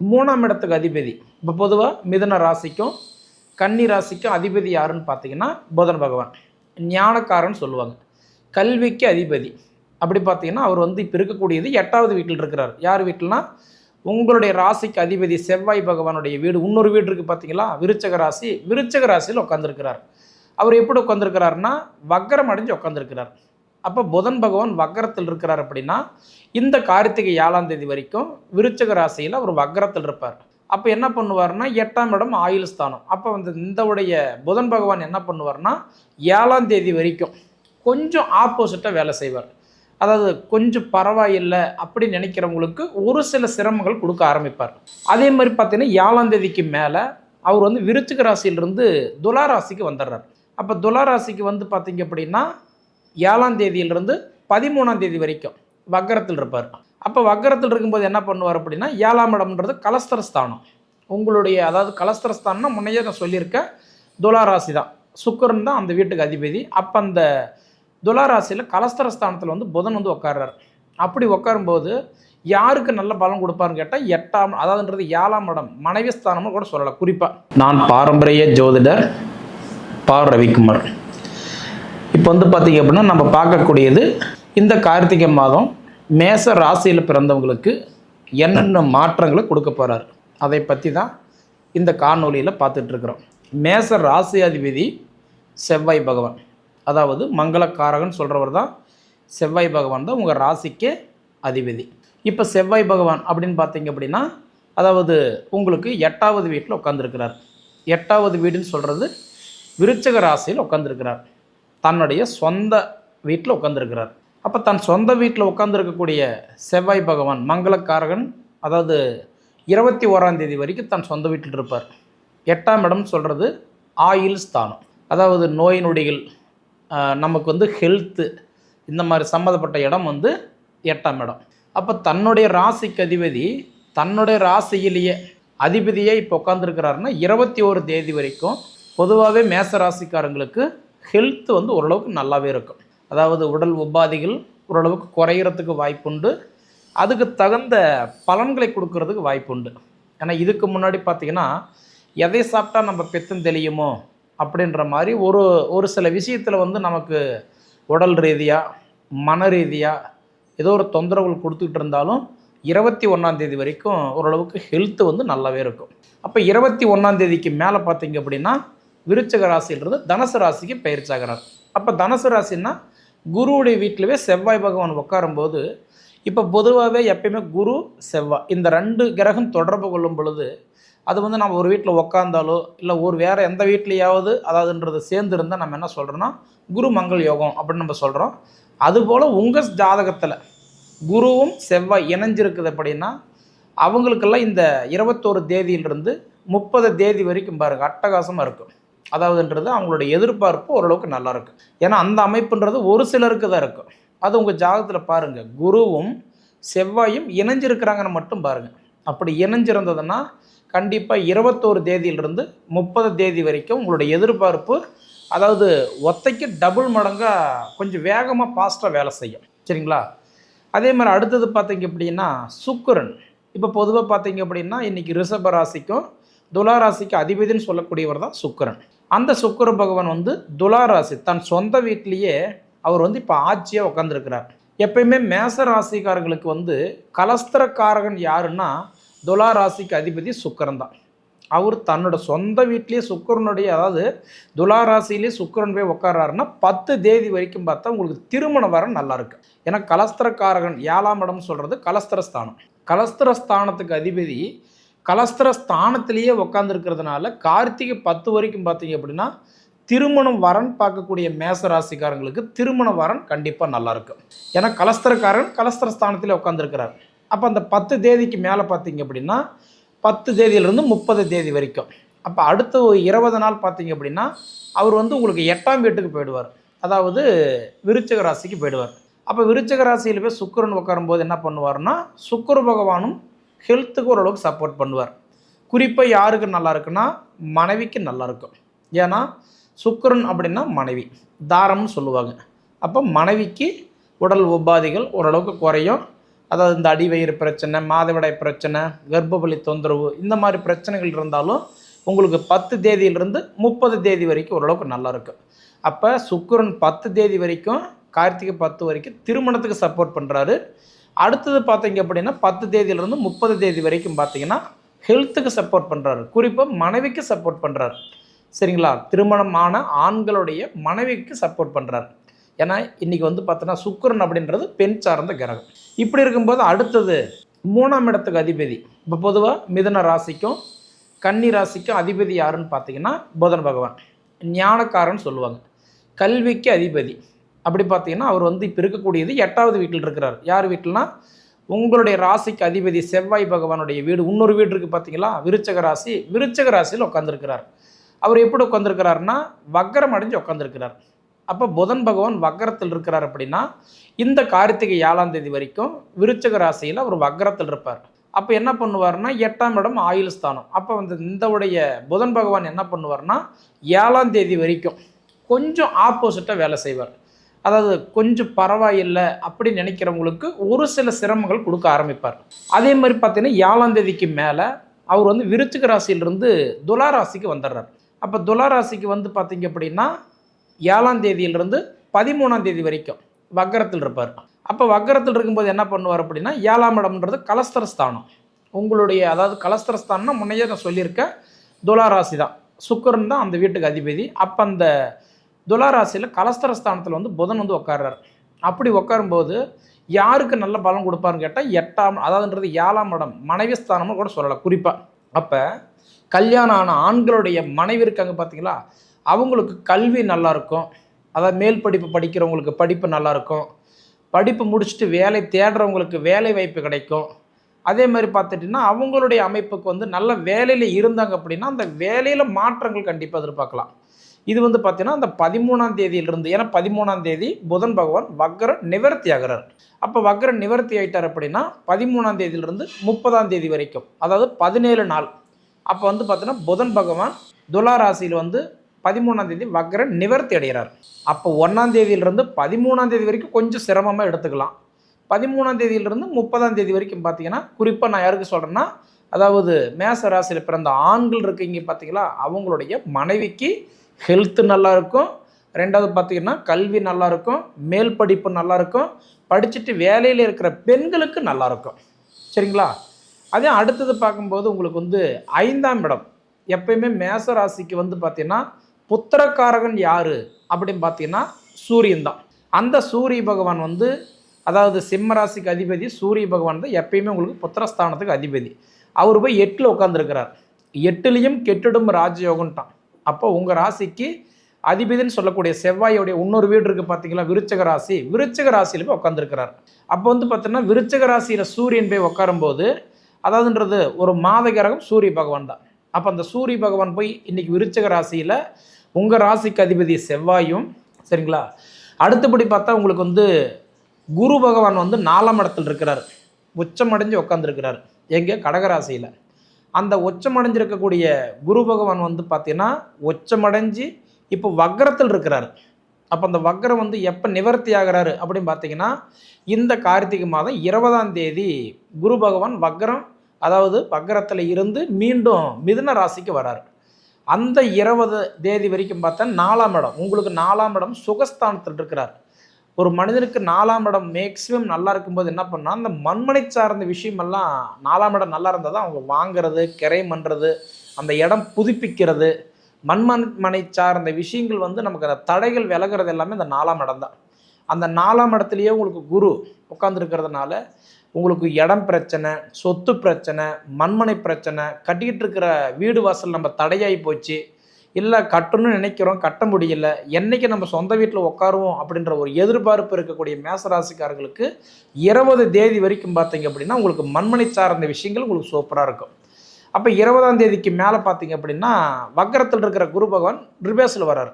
மூணாம் இடத்துக்கு அதிபதி. இப்போ பொதுவாக மிதன ராசிக்கும் கன்னி ராசிக்கும் அதிபதி யாருன்னு பார்த்தீங்கன்னா புதன் பகவான். ஞானக்காரன் சொல்லுவாங்க. கல்விக்கு அதிபதி. அப்படி பார்த்தீங்கன்னா அவர் வந்து இப்போ இருக்கக்கூடியது எட்டாவது வீட்டில் இருக்கிறார். யார் வீட்டில்னா உங்களுடைய ராசிக்கு அதிபதி செவ்வாய் பகவானுடைய வீடு. இன்னொரு வீடு இருக்குது பார்த்தீங்களா விருச்சக ராசி. விருச்சக ராசியில் உட்காந்துருக்கிறார் அவர் எப்படி உட்காந்துருக்கிறாருன்னா வக்கரம் அடைஞ்சு உட்காந்துருக்கிறார் அப்போ புதன் பகவான் வக்கரத்தில் இருக்கிறார் அப்படின்னா இந்த கார்த்திகை ஏழாம் தேதி வரைக்கும் விருச்சக ராசியில் அவர் வக்கரத்தில் இருப்பார். அப்போ என்ன பண்ணுவார்னா எட்டாம் இடம் ஆயுள் ஸ்தானம். அப்போ வந்து இந்த உடைய புதன் பகவான் என்ன பண்ணுவார்னா ஏழாம் தேதி வரைக்கும் கொஞ்சம் ஆப்போசிட்டாக வேலை செய்வார். அதாவது கொஞ்சம் பரவாயில்லை அப்படின்னு நினைக்கிறவங்களுக்கு ஒரு சில சிரமங்கள் கொடுக்க ஆரம்பிப்பார். அதே மாதிரி பார்த்தீங்கன்னா ஏழாம் தேதிக்கு மேலே அவர் வந்து விருச்சிக ராசியிலிருந்து துலா ராசிக்கு வந்துடுறார். அப்போ துலா ராசிக்கு வந்து பார்த்தீங்க அப்படின்னா ஏழாம் தேதியிலிருந்து பதிமூணாம் தேதி வரைக்கும் வக்கரத்தில் இருப்பார். அப்போ வக்கரத்தில் இருக்கும்போது என்ன பண்ணுவார் அப்படின்னா ஏழாம் இடம்ன்றது கலஸ்தர ஸ்தானம் உங்களுடைய அதாவது கலஸ்தர ஸ்தானம்னா முன்னையே நான் சொல்லியிருக்கேன் துலாராசி தான். சுக்கரன் தான் அந்த வீட்டுக்கு அதிபதி. அப்போ அந்த துலாராசியில் கலஸ்தரஸ்தானத்தில் கலஸ்தர ஸ்தானத்தில் வந்து புதன் வந்து உட்கார்றார் அப்படி உட்காரும்போது யாருக்கு நல்ல பலன் கொடுப்பாருன்னு கேட்டால் எட்டாம் அதாவதுன்றது ஏழாம் இடம் மனைவி ஸ்தானம்னு கூட சொல்லலாம். குறிப்பாக நான் பாரம்பரிய ஜோதிடர் பார் ரவிக்குமார். இப்போ வந்து பார்த்தீங்க அப்படின்னா நம்ம பார்க்கக்கூடியது இந்த கார்த்திகை மாதம் மேச ராசியில் பிறந்தவங்களுக்கு என்னென்ன மாற்றங்களை கொடுக்க போகிறார் அதை பற்றி தான் இந்த காணொலியில் பார்த்துட்ருக்குறோம் மேச ராசியாதிபதி செவ்வாய் பகவான். அதாவது மங்களக்காரகன் சொல்கிறவர் தான் செவ்வாய் பகவான் தான் உங்கள் ராசிக்கே அதிபதி. இப்போ செவ்வாய் பகவான் அப்படின்னு பார்த்தீங்க அப்படின்னா அதாவது உங்களுக்கு எட்டாவது வீட்டில் உட்காந்துருக்கிறார் எட்டாவது வீடுன்னு சொல்கிறது விருச்சக ராசியில் உட்காந்துருக்கிறார் தன்னுடைய சொந்த வீட்டில் உட்காந்துருக்கிறார் அப்போ தன் சொந்த வீட்டில் உட்காந்துருக்கக்கூடிய செவ்வாய் பகவான் மங்களக்காரகன் அதாவது இருபத்தி ஓராம் தேதி வரைக்கும் தன் சொந்த வீட்டில் இருப்பார். எட்டாம் இடம் சொல்கிறது ஆயில் ஸ்தானம். அதாவது நோய் நொடிகள் நமக்கு வந்து ஹெல்த்து இந்த மாதிரி சம்மந்தப்பட்ட இடம் வந்து எட்டாம் இடம். அப்போ தன்னுடைய ராசிக்கு அதிபதி தன்னுடைய ராசியிலேயே அதிபதியே இப்போ உட்காந்துருக்கிறாருன்னா இருபத்தி ஒரு தேதி வரைக்கும் பொதுவாகவே மேச ராசிக்காரங்களுக்கு ஹெல்த் வந்து ஓரளவுக்கு நல்லாவே இருக்கும். அதாவது உடல் உபாதைகள் ஓரளவுக்கு குறையிறதுக்கு வாய்ப்புண்டு. அதுக்கு தகுந்த பலன்களை கொடுக்கறதுக்கு வாய்ப்புண்டு. ஏன்னா இதுக்கு முன்னாடி பார்த்திங்கன்னா எதை சாப்பிட்டா நம்ம பித்தம் தெளியுமோ அப்படின்ற மாதிரி ஒரு ஒரு சில விஷயத்தில் வந்து நமக்கு உடல் ரீதியாக மன ரீதியாக ஏதோ ஒரு தொந்தரவுகள் கொடுத்துக்கிட்டு இருந்தாலும் இருபத்தி ஒன்றாந்தேதி வரைக்கும் ஓரளவுக்கு ஹெல்த்து வந்து நல்லாவே இருக்கும். அப்போ இருபத்தி ஒன்றாந்தேதிக்கு மேலே பார்த்தீங்க அப்படின்னா விருச்சக ராசியிலிருந்து தனுசு ராசிக்கு பயிற்சாகிறார் அப்போ தனுசு ராசின்னா குருவுடைய வீட்டிலவே செவ்வாய் பகவான் உட்காரும்போது இப்போ பொதுவாகவே எப்பயுமே குரு செவ்வாய் இந்த ரெண்டு கிரகம் தொடர்பு கொள்ளும் பொழுது அது வந்து நம்ம ஒரு வீட்டில் உக்காந்தாலோ இல்லை ஒரு வேறு எந்த வீட்லையாவது அதாவதுன்றது சேர்ந்து இருந்தால் நம்ம என்ன சொல்கிறோன்னா குரு மங்கள் யோகம் அப்படின்னு நம்ம சொல்கிறோம் அதுபோல் உங்கள் ஜாதகத்தில் குருவும் செவ்வாய் இணைஞ்சிருக்குது அப்படின்னா அவங்களுக்கெல்லாம் இந்த இருபத்தோரு தேதியிலிருந்து முப்பது தேதி வரைக்கும் பாருங்கள் அட்டகாசமாக இருக்கும். அதாவதுன்றது அவங்களுடைய எதிர்பார்ப்பு ஓரளவுக்கு நல்லா இருக்கும் ஏன்னா அந்த அமைப்புன்றது ஒரு சிலருக்கு தான் இருக்கும் அது உங்கள் ஜாதகத்தில் பாருங்கள் குருவும் செவ்வாயும் இணைஞ்சிருக்கிறாங்கன்னு மட்டும் பாருங்கள் அப்படி இணைஞ்சிருந்ததுன்னா கண்டிப்பாக இருபத்தோரு தேதியிலிருந்து முப்பது தேதி வரைக்கும் உங்களுடைய எதிர்பார்ப்பு அதாவது ஒத்தைக்கு டபுள் மடங்காக கொஞ்சம் வேகமாக ஃபாஸ்ட்டாக வேலை செய்யும். சரிங்களா? அதே மாதிரி அடுத்தது பார்த்தீங்க அப்படின்னா சுக்கரன். இப்போ பொதுவாக பார்த்தீங்க அப்படின்னா இன்றைக்கி ரிஷப ராசிக்கும் துலா ராசிக்கு அதிபதினு சொல்லக்கூடியவர் தான் சுக்கிரன். அந்த சுக்கர பகவான் வந்து துலா ராசி தன் சொந்த வீட்டிலேயே அவர் வந்து இப்போ ஆட்சியாக உட்காந்துருக்கிறார் எப்பயுமே மேச ராசிக்காரங்களுக்கு வந்து கலஸ்திரக்காரகன் யாருன்னா துலா ராசிக்கு அதிபதி சுக்கரன் தான். அவர் தன்னோட சொந்த வீட்லேயே சுக்கிரனுடைய அதாவது துலா ராசியிலே சுக்கிரன் போய் உட்காராருன்னா பத்து தேதி வரைக்கும் பார்த்தா உங்களுக்கு திருமண வரம் நல்லாயிருக்கு ஏன்னா கலஸ்திரக்காரகன் ஏழாம் இடம் சொல்கிறது கலஸ்திரஸ்தானம். ஸ்தானம் ஸ்தானத்துக்கு அதிபதி கலஸ்திர ஸ்தானத்திலேயே உட்காந்துருக்கிறதுனால கார்த்திகை பத்து வரைக்கும் பார்த்தீங்க அப்படின்னா திருமணம் வரன் பார்க்கக்கூடிய மேச ராசிக்காரங்களுக்கு திருமண வரன் கண்டிப்பாக நல்லாயிருக்கும் ஏன்னா கலஸ்தரக்காரன் கலஸ்தர ஸ்தானத்திலே உட்காந்துருக்கிறார் அப்போ அந்த பத்து தேதிக்கு மேலே பார்த்தீங்க அப்படின்னா பத்து தேதியிலிருந்து முப்பது தேதி வரைக்கும். அப்போ அடுத்த ஒரு இருபது நாள் பார்த்தீங்க அப்படின்னா அவர் வந்து உங்களுக்கு எட்டாம் வீட்டுக்கு போயிடுவார். அதாவது விருச்சக ராசிக்கு போயிடுவார். அப்போ விருச்சக ராசியில் போய் சுக்கிரன் உட்காரும்போது என்ன பண்ணுவார்னா சுக்கிர பகவானும் ஹெல்த்துக்கு ஓரளவுக்கு சப்போர்ட் பண்ணுவார். குறிப்பாக யாருக்கு நல்லா இருக்குன்னா மனைவிக்கு நல்லா இருக்கும் ஏன்னா சுக்கரன் அப்படின்னா மனைவி. தாரம்னு சொல்லுவாங்க. அப்போ மனைவிக்கு உடல் உபாதைகள் ஓரளவுக்கு குறையும். அதாவது இந்த அடிவயிறு பிரச்சனை மாதவிடாய் பிரச்சனை கர்ப்பவழி தொந்தரவு இந்த மாதிரி பிரச்சனைகள் இருந்தாலும் உங்களுக்கு பத்து தேதியிலிருந்து முப்பது தேதி வரைக்கும் ஓரளவுக்கு நல்லா இருக்கும் அப்போ சுக்கரன் பத்து தேதி வரைக்கும் கார்த்திகை பத்து வரைக்கும் திருமணத்துக்கு சப்போர்ட் பண்ணுறாரு அடுத்தது பார்த்தீங்க அப்படின்னா பத்து தேதியிலிருந்து முப்பது தேதி வரைக்கும் பார்த்தீங்கன்னா ஹெல்த்துக்கு சப்போர்ட் பண்ணுறாரு குறிப்பாக மனைவிக்கு சப்போர்ட் பண்ணுறாரு சரிங்களா? திருமணமான ஆண்களுடைய மனைவிக்கு சப்போர்ட் பண்ணுறாரு ஏன்னா இன்றைக்கி வந்து பார்த்தோன்னா சுக்கரன் அப்படின்றது பெண் சார்ந்த கிரகம். இப்படி இருக்கும்போது அடுத்தது மூணாம் இடத்துக்கு அதிபதி. இப்போ பொதுவாக மிதன ராசிக்கும் கன்னி ராசிக்கும் அதிபதி யாருன்னு பார்த்தீங்கன்னா புதன் பகவான். ஞானக்காரன் சொல்லுவாங்க. கல்விக்கு அதிபதி. அப்படி பார்த்தீங்கன்னா அவர் வந்து இப்போ இருக்கக்கூடியது எட்டாவது வீட்டில் இருக்கிறார். யார் வீட்டில்னா உங்களுடைய ராசிக்கு அதிபதி செவ்வாய் பகவானுடைய வீடு இன்னொரு வீடு இருக்குது பார்த்தீங்களா? விருச்சக ராசி. விருச்சக ராசியில் உட்காந்துருக்கிறார் அவர் எப்படி உட்காந்துருக்கிறாருன்னா வக்கரம் அடைஞ்சு உட்காந்துருக்கிறார் அப்போ புதன் பகவான் வக்கரத்தில் இருக்கிறார் அப்படின்னா இந்த கார்த்திகை ஏழாம் தேதி வரைக்கும் விருச்சக ராசியில் அவர் வக்கரத்தில் இருப்பார். அப்போ என்ன பண்ணுவார்னா எட்டாம் இடம் ஆயுள் ஸ்தானம். அப்போ வந்து இந்த உடைய புதன் பகவான் என்ன பண்ணுவார்னா ஏழாம் தேதி வரைக்கும் கொஞ்சம் ஆப்போசிட்டாக வேலை செய்வார். அதாவது கொஞ்சம் பரவாயில்லை அப்படின்னு நினைக்கிறவங்களுக்கு ஒரு சில சிரமங்கள் கொடுக்க ஆரம்பிப்பார். அதே மாதிரி பார்த்தீங்கன்னா ஏழாம் தேதிக்கு மேலே அவர் வந்து விருச்சிக ராசியிலிருந்து துலா ராசிக்கு வந்துடுறார். அப்போ துலா ராசிக்கு வந்து பார்த்தீங்க அப்படின்னா ஏழாம் தேதியிலிருந்து பதிமூணாம் தேதி வரைக்கும் வக்கரத்தில் இருப்பார். அப்போ வக்கரத்தில் இருக்கும்போது என்ன பண்ணுவார் அப்படின்னா ஏழாம் இடம்ன்றது கலஸ்தர ஸ்தானம் உங்களுடைய அதாவது கலஸ்தர ஸ்தானம்னா முன்னையே நான் சொல்லியிருக்கேன் துலா ராசி தான் சுக்கரன் தான் அந்த வீட்டுக்கு அதிபதி. அப்போ அந்த துளாராசியில் கலஸ்தர ஸ்தானத்தில் வந்து புதன் வந்து உட்கார்றார். அப்படி உட்காரும்போது யாருக்கு நல்ல பலன் கொடுப்பாருன்னு கேட்டால் எட்டாம் அதாவதுன்றது ஏழாம் இடம் மனைவி ஸ்தானம்னு கூட சொல்லலாம் குறிப்பாக அப்போ கல்யாணம் ஆன ஆண்களுடைய மனைவி இருக்காங்க பார்த்தீங்களா அவங்களுக்கு கல்வி நல்லாயிருக்கும் அதாவது மேல் படிப்பு படிக்கிறவங்களுக்கு படிப்பு நல்லாயிருக்கும் படிப்பு முடிச்சுட்டு வேலை தேடுறவங்களுக்கு வேலை வாய்ப்பு கிடைக்கும். அதே மாதிரி பார்த்துட்டிங்கன்னா அவங்களுடைய அமைப்புக்கு வந்து நல்ல வேலையில் இருந்தாங்க அப்படின்னா அந்த வேலையில் மாற்றங்கள் கண்டிப்பாக எதிர்பார்க்கலாம். இது வந்து பார்த்தீங்கன்னா அந்த பதிமூணாம் தேதியிலிருந்து ஏன்னா பதிமூணாம் தேதி புதன் பகவான் வக்கர நிவர்த்தி ஆகிறார். அப்போ வக்கர நிவர்த்தி ஆயிட்டார் அப்படின்னா பதிமூணாம் தேதியிலிருந்து முப்பதாம் தேதி வரைக்கும் அதாவது பதினேழு நாள். அப்போ வந்து பார்த்தீங்கன்னா புதன் பகவான் துலா ராசியில் வந்து பதிமூணாம் தேதி வக்கர நிவர்த்தி அடைகிறார். அப்போ ஒன்றாம் தேதியிலிருந்து பதிமூணாம் தேதி வரைக்கும் கொஞ்சம் சிரமமாக எடுத்துக்கலாம். பதிமூணாம் தேதியிலிருந்து முப்பதாம் தேதி வரைக்கும் பார்த்தீங்கன்னா குறிப்பாக நான் யாருக்கு சொல்கிறேன்னா அதாவது மேச ராசியில் பிறந்த ஆண்கள் இருக்கீங்க பார்த்தீங்களா அவங்களுடைய மனைவிக்கு ஹெல்த்து நல்லாயிருக்கும் ரெண்டாவது பார்த்தீங்கன்னா கல்வி நல்லா இருக்கும் மேல் படிப்பு நல்லா இருக்கும் படிச்சுட்டு வேலையில் இருக்கிற பெண்களுக்கு நல்லாயிருக்கும் சரிங்களா? அதே அடுத்தது பார்க்கும்போது உங்களுக்கு வந்து ஐந்தாம் இடம். எப்பயுமே மேச ராசிக்கு வந்து பார்த்தீங்கன்னா புத்திரக்காரகன் யார்? அப்படின்னு பார்த்தீங்கன்னா சூரியன் தான். அந்த சூரிய பகவான் வந்து அதாவது சிம்ம ராசிக்கு அதிபதி சூரிய பகவான் தான் எப்பயுமே உங்களுக்கு புத்திரஸ்தானத்துக்கு அதிபதி. அவர் போய் எட்டில் உட்காந்துருக்கிறார் எட்டுலேயும் கெட்டிடும் ராஜயோகம்ட்டான். அப்போ உங்கள் ராசிக்கு அதிபதினு சொல்லக்கூடிய செவ்வாயோடைய இன்னொரு வீடு இருக்குது பார்த்தீங்களா? விருச்சக ராசி. விருச்சக ராசியில் போய் உட்காந்துருக்கிறார் அப்போ வந்து பார்த்தீங்கன்னா விருச்சக ராசியில் சூரியன் போய் உட்காரும்போது அதாவதுன்றது ஒரு மாத கிரகம் சூரிய பகவான் தான். அப்போ அந்த சூரிய பகவான் போய் இன்னைக்கு விருச்சக ராசியில் உங்கள் ராசிக்கு அதிபதி செவ்வாயும் சரிங்களா? அடுத்தபடி பார்த்தா உங்களுக்கு வந்து குரு பகவான் வந்து நாலாம் இடத்துல இருக்கிறார். உச்சமடைஞ்சு உட்காந்துருக்கிறார் எங்கே? கடகராசியில். அந்த உச்சமடைஞ்சிருக்கக்கூடிய குரு பகவான் வந்து பார்த்தீங்கன்னா உச்சமடைஞ்சு இப்போ வக்கரத்தில் இருக்கிறார். அப்போ அந்த வக்கரம் வந்து எப்போ நிவர்த்தி ஆகிறாரு அப்படின்னு பார்த்தீங்கன்னா இந்த கார்த்திகை மாதம் இருபதாம் தேதி குரு பகவான் வக்கரம் அதாவது வக்கரத்தில் இருந்து மீண்டும் மிதுன ராசிக்கு வராரு. அந்த இருபது தேதி வரைக்கும் பார்த்தா நாலாம் இடம். உங்களுக்கு நாலாம் இடம் சுகஸ்தானத்தில் இருக்கிறார். ஒரு மனிதனுக்கு நாலாம் இடம் மேக்ஸிமம் நல்லா இருக்கும்போது என்ன பண்ணால் அந்த மண்மனை சார்ந்த விஷயமெல்லாம் நாலாம் இடம் நல்லா இருந்தால் தான் அவங்க வாங்குறது கிரை பண்ணுறது அந்த இடம் புதுப்பிக்கிறது. மண்மன் மனை சார்ந்த விஷயங்கள் வந்து நமக்கு அந்த தடைகள் விலகிறது எல்லாமே அந்த நாலாம் இடம் தான். அந்த நாலாம் இடத்துலையே உங்களுக்கு குரு உட்காந்துருக்கிறதுனால உங்களுக்கு இடம் பிரச்சனை சொத்து பிரச்சனை மண்மனை பிரச்சனை கட்டிக்கிட்டு இருக்கிற வீடு வாசல் நம்ம தடையாகி போச்சு. இல்லை கட்டணும்னு நினைக்கிறோம் கட்ட முடியல. என்னைக்கு நம்ம சொந்த வீட்டில் உட்காருவோம் அப்படின்ற ஒரு எதிர்பார்ப்பு இருக்கக்கூடிய மேசராசிக்காரர்களுக்கு இருபது தேதி வரைக்கும் பார்த்தீங்க அப்படின்னா உங்களுக்கு மண்மனை சார்ந்த விஷயங்கள் உங்களுக்கு சூப்பராக இருக்கும். அப்போ இருபதாம் தேதிக்கு மேலே பார்த்தீங்க அப்படின்னா வக்கரத்தில் இருக்கிற குரு பகவான் ரிவேஸில் வரார்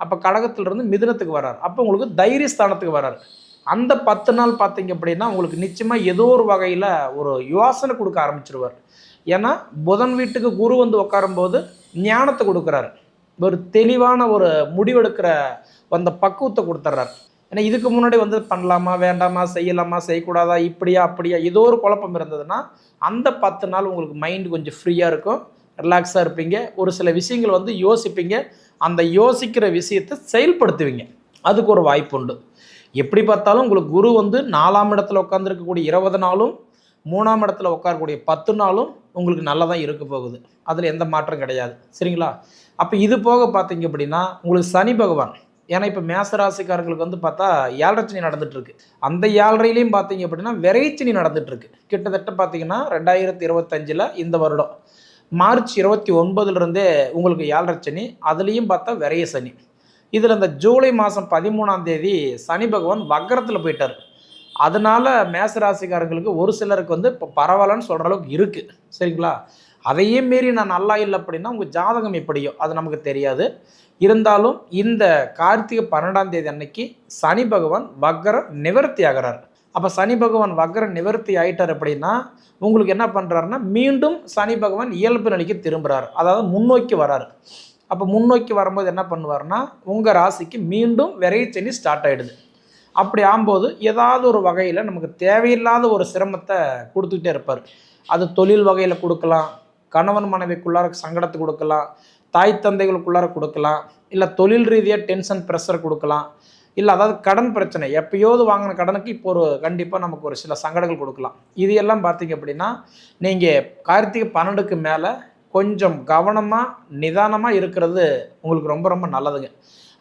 அப்போ கடகத்திலிருந்து மிதுனத்துக்கு வரார் அப்போ உங்களுக்கு தைரிய ஸ்தானத்துக்கு வரார் அந்த பத்து நாள் பார்த்தீங்க அப்படின்னா உங்களுக்கு நிச்சயமாக ஏதோ ஒரு வகையில் ஒரு யோசனை கொடுக்க ஆரம்பிச்சிருவார். ஏன்னா புதன் வீட்டுக்கு குரு வந்து உட்காரும்போது ஞானத்தை கொடுக்குறாரு. ஒரு தெளிவான ஒரு முடிவெடுக்கிற அந்த பக்குவத்தை கொடுத்துட்றாரு ஏன்னா இதுக்கு முன்னாடி வந்து பண்ணலாமா வேண்டாமா செய்யலாமா செய்யக்கூடாதா இப்படியா அப்படியா ஏதோ ஒரு குழப்பம் இருந்ததுன்னா அந்த பத்து நாள் உங்களுக்கு மைண்ட் கொஞ்சம் ஃப்ரீயாக இருக்கும். ரிலாக்ஸாக இருப்பீங்க. ஒரு சில விஷயங்கள் வந்து யோசிப்பீங்க. அந்த யோசிக்கிற விஷயத்தை செயல்படுத்துவீங்க. அதுக்கு ஒரு வாய்ப்பு உண்டு. எப்படி பார்த்தாலும் உங்களுக்கு குரு வந்து நாலாம் இடத்துல உட்காந்துருக்கக்கூடிய இருபது நாளும் மூணாம் இடத்துல உட்காரக்கூடிய பத்து நாளும் உங்களுக்கு நல்லா தான் இருக்க போகுது. அதில் எந்த மாற்றம் கிடையாது. சரிங்களா? அப்போ இது போக பார்த்தீங்க அப்படின்னா உங்களுக்கு சனி பகவான் ஏன்னா இப்போ மேசராசிக்காரங்களுக்கு வந்து பார்த்தா ஏழரச்சனி நடந்துட்டுருக்கு. அந்த ஏழரையிலையும் பார்த்தீங்க அப்படின்னா விரைச்சனி நடந்துட்டுருக்கு. கிட்டத்தட்ட பார்த்தீங்கன்னா ரெண்டாயிரத்தி இருபத்தஞ்சில் இந்த வருடம். மார்ச் இருபத்தி ஒன்பதுலேருந்தே உங்களுக்கு ஏழரச்சனி அதுலேயும் பார்த்தா விரைய சனி. இதில் இந்த ஜூலை மாதம் பதிமூணாம் தேதி சனி பகவான் வக்கரத்தில் போயிட்டார். அதனால மேசராசிக்காரங்களுக்கு ஒரு சிலருக்கு வந்து இப்போ பரவாயில்லன்னு சொல்கிற அளவுக்கு இருக்குது சரிங்களா? அதையே மீறி நான் நல்லா இல்லை அப்படின்னா உங்கள் ஜாதகம் எப்படியோ அது நமக்கு தெரியாது. இருந்தாலும் இந்த கார்த்திகை பன்னெண்டாம் தேதி அன்னைக்கு சனி பகவான் வக்கர நிவர்த்தி ஆகிறார். அப்போ சனி பகவான் வக்கர நிவர்த்தி ஆயிட்டார் அப்படின்னா உங்களுக்கு என்ன பண்ணுறாருன்னா மீண்டும் சனி பகவான் இயல்பு நிலைக்கு திரும்புகிறார் அதாவது முன்னோக்கி வராரு. அப்போ முன்னோக்கி வரும்போது என்ன பண்ணுவார்னா உங்கள் ராசிக்கு மீண்டும் விரைச்சனி ஸ்டார்ட் ஆகிடுது அப்படி ஆகும்போது ஏதாவது ஒரு வகையில் நமக்கு தேவையில்லாத ஒரு சிரமத்தை கொடுத்துக்கிட்டே இருப்பார். அது தொழில் வகையில் கொடுக்கலாம் கணவன் மனைவிக்குள்ளார சங்கடத்தை கொடுக்கலாம் தாய் தந்தைகளுக்குள்ளார கொடுக்கலாம் இல்லை தொழில் ரீதியாக டென்ஷன் ப்ரெஷர் கொடுக்கலாம் இல்லை அதாவது கடன் பிரச்சனை. எப்பயோது வாங்கின கடனுக்கு இப்போ ஒரு கண்டிப்பாக நமக்கு ஒரு சில சங்கடங்கள் கொடுக்கலாம். இது எல்லாம் பார்த்தீங்க அப்படின்னா நீங்கள் கார்த்திகை பன்னெண்டுக்கு மேலே கொஞ்சம் கவனமாக நிதானமாக இருக்கிறது உங்களுக்கு ரொம்ப ரொம்ப நல்லதுங்க.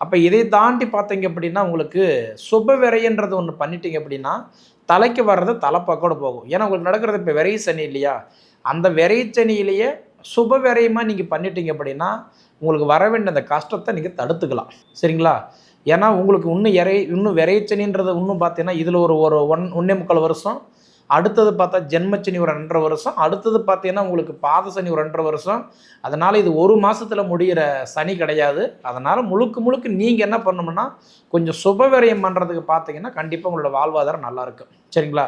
அப்போ இதை தாண்டி பார்த்தீங்க அப்படின்னா உங்களுக்கு சுப விரைன்றது ஒன்று பண்ணிட்டீங்க அப்படின்னா தலைக்கு வர்றது தலைப்பக்கோட போகும். ஏன்னா உங்களுக்கு நடக்கிறது இப்போ விரை சனி இல்லையா? அந்த விரை சனியிலேயே சுப விரயமாக நீங்கள் பண்ணிட்டீங்க அப்படின்னா உங்களுக்கு வர வேண்டிய அந்த கஷ்டத்தை நீங்கள் தடுத்துக்கலாம். சரிங்களா? ஏன்னா உங்களுக்கு இன்னும் இறை இன்னும் விரைச்சனின்றது இன்னும் பார்த்தீங்கன்னா இதில் ஒரு ஒரு ஒன் ஒன்றே முக்கால் வருஷம் அடுத்தது பார்த்தா ஜென்மச்சனி ஒரு ரெண்டரை வருஷம். அடுத்தது பார்த்தீங்கன்னா உங்களுக்கு பாத சனி ஒரு ரெண்டரை வருஷம். அதனால் இது ஒரு மாதத்தில் முடிகிற சனி கிடையாது. அதனால் முழுக்க முழுக்க நீங்கள் என்ன பண்ணணும்னா கொஞ்சம் சுபவிரயம் பண்ணுறதுக்கு பார்த்தீங்கன்னா கண்டிப்பாக உங்களோட வாழ்வாதாரம் நல்லாயிருக்கும் சரிங்களா?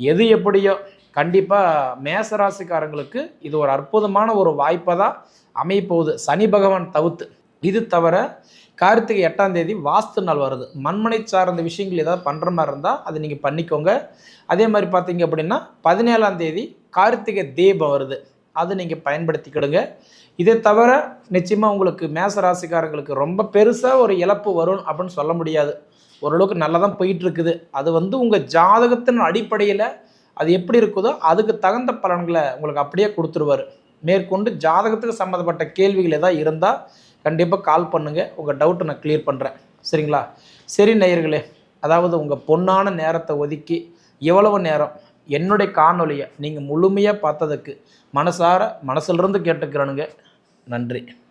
எது எப்படியோ கண்டிப்பாக மேசராசிக்காரங்களுக்கு இது ஒரு அற்புதமான ஒரு வாய்ப்பை தான் அமையப்போகுது. சனி பகவான் தவிர்த்து இது தவிர கார்த்திகை எட்டாம் தேதி வாஸ்து நாள் வருது. மண்மனை சார்ந்த விஷயங்கள் ஏதாவது பண்ணுற மாதிரி இருந்தால் அதை நீங்கள் பண்ணிக்கோங்க. அதே மாதிரி பார்த்தீங்க அப்படின்னா பதினேழாம் தேதி கார்த்திகை தீபம் வருது. அது நீங்கள் பயன்படுத்திக்கிடுங்க. இதை தவிர நிச்சயமாக உங்களுக்கு மேச ராசிக்காரங்களுக்கு ரொம்ப பெருசாக ஒரு இழப்பு வரும் அப்படின்னு சொல்ல முடியாது. ஓரளவுக்கு நல்லா தான் போயிட்டுருக்குது. அது வந்து உங்கள் ஜாதகத்தின் அடிப்படையில் அது எப்படி இருக்குதோ அதுக்கு தகுந்த பலன்களை உங்களுக்கு அப்படியே கொடுத்துருவார். மேற்கொண்டு ஜாதகத்துக்கு சம்மந்தப்பட்ட கேள்விகள் எதாவது இருந்தால் கண்டிப்பாக கால் பண்ணுங்கள் உங்கள் டவுட்டை நான் கிளியர் பண்ணுறேன் சரிங்களா? சரி நேயர்களே அதாவது உங்கள் பொன்னான நேரத்தை ஒதுக்கி எவ்வளவு நேரம் என்னுடைய காணொலியை நீங்கள் முழுமையாக பார்த்ததுக்கு மனசார மனசிலிருந்து கேட்டுக்கிறனுங்க. நன்றி.